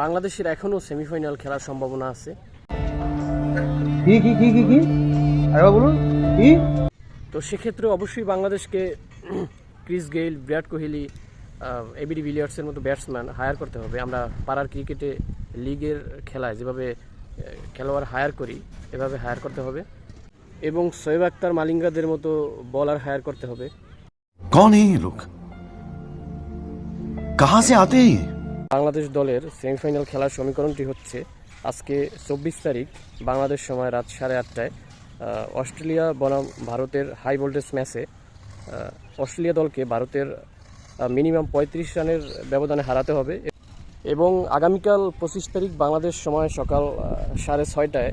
বাংলাদেশের এখনও সেমিফাইনাল খেলার সম্ভাবনা আছে। তো সেক্ষেত্রে অবশ্যই বাংলাদেশকে Chris Gayle Virat Kohli ABD বিলিয়ার্সের মতো ব্যাটসম্যান হায়ার করতে হবে। আমরা পাড়ার ক্রিকেটে লিগের খেলায় যেভাবে খেলোয়াড় হায়ার করি এভাবে হায়ার করতে হবে। এবং শোয়েব আক্তার মালিঙ্গাদের মতো বলার হায়ার করতে হবে। কন এই লোক কাহা সে আতে বাংলাদেশ দলের সেমিফাইনাল খেলার সমীকরণটি হচ্ছে আজকে চব্বিশ তারিখ, বাংলাদেশ সময় রাত সাড়ে আটটায়। অস্ট্রেলিয়া বনাম ভারতের হাই ভোল্টেজ ম্যাচে অস্ট্রেলিয়া দলকে ভারতের মিনিমাম পঁয়ত্রিশ রানের ব্যবধানে হারাতে হবে। এবং আগামীকাল পঁচিশ তারিখ, বাংলাদেশ সময় সকাল সাড়ে ছয়টায়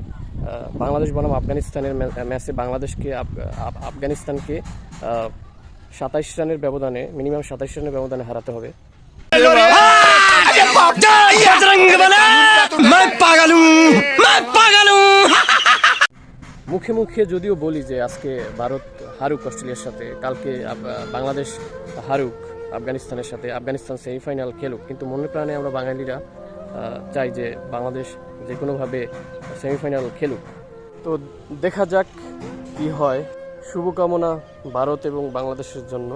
বাংলাদেশ বনাম আফগানিস্তানের ম্যাচে বাংলাদেশকে, আফ- আফ- আফগানিস্তানকে সাতাইশ রানের ব্যবধানে মিনিমাম সাতাইশ রানের ব্যবধানে হারাতে হবে। মুখে মুখে যদিও বলি যে আজকে ভারত হারুক অস্ট্রেলিয়ার সাথে, কালকে বাংলাদেশ হারুক আফগানিস্তানের সাথে, আফগানিস্তান সেমিফাইনাল খেলুক, কিন্তু মনে প্রাণে আমরা বাঙালিরা চাই যে বাংলাদেশ যে কোনোভাবে সেমিফাইনাল খেলুক। তো দেখা যাক কি হয়। শুভকামনা ভারত এবং বাংলাদেশের জন্য।